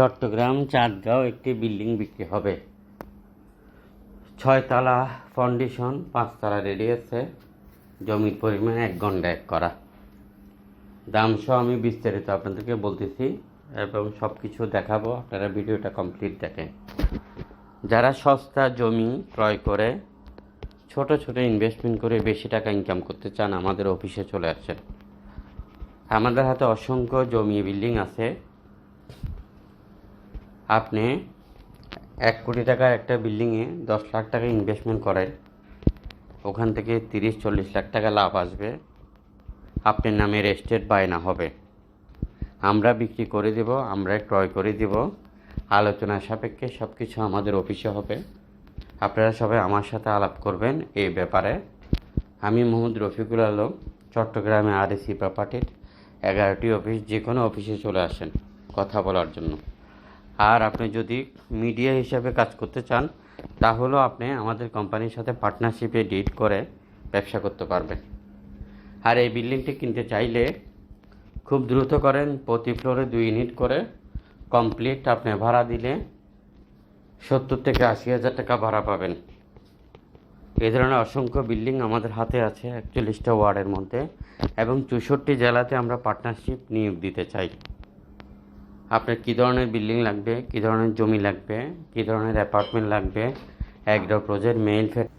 চট্টগ্রাম চাঁদগাঁও একটি বিল্ডিং বিক্রি হবে। ছয়তলা ফাউন্ডেশন পাঁচতলা রেডি আছে জমির পরিমাণ এক ঘণ্টা এক করা। দাম সহ আমি বিস্তারিত আপনাদেরকে বলতেছি, এবং সব কিছু দেখাবো, আপনারা ভিডিওটা কমপ্লিট দেখেন। যারা সস্তা জমি ক্রয় করে, ছোট ছোট ইনভেস্টমেন্ট করে বেশি টাকা ইনকাম করতে চান, আমাদের অফিসে চলে আসেন। আমাদের হাতে অসংখ্য জমি বিল্ডিং আছে। আপনি এক কোটি টাকার একটা বিল্ডিংয়ে দশ লাখ টাকা ইনভেস্টমেন্ট করেন ওখান থেকে তিরিশ, চল্লিশ লাখ টাকা লাভ আসবে, আপনার নামে রেস্টেড বায়না হবে। আমরা বিক্রি করে দেব, আমরা ক্রয় করে দেব, আলোচনা সাপেক্ষে সব কিছু আমাদের অফিসে হবে। আপনারা সবাই আমার সাথে আলাপ করবেন এই ব্যাপারে। আমি মোহাম্মদ রফিকুল আলম, চট্টগ্রামে আর এসি প্রপার্টির এগারোটি অফিস যে কোনো অফিসে চলে আসেন কথা বলার জন্য। আর আপনি যদি মিডিয়া হিসাবে কাজ করতে চান, তাহলেও আপনি আমাদের কোম্পানির সাথে পার্টনারশিপে ডিট করে ব্যবসা করতে পারবেন। আর এই বিল্ডিংটি কিনতে চাইলে খুব দ্রুত করেন, প্রতি ফ্লোরে দুই ইউনিট করে। কমপ্লিট আপনি ভাড়া দিলে সত্তর থেকে আশি হাজার টাকা ভাড়া পাবেন। এ ধরনের অসংখ্য বিল্ডিং আমাদের হাতে আছে একচল্লিশটা ওয়ার্ডের মধ্যে এবং চৌষট্টি জেলাতে আমরা পার্টনারশিপ নিয়োগ দিতে চাই। আপনার কী ধরনের বিল্ডিং লাগবে, কী ধরনের জমি লাগবে, কী ধরনের অ্যাপার্টমেন্ট লাগবে অ্যাগ্রো প্রজেক্ট, মেইন ফ্যাক্ট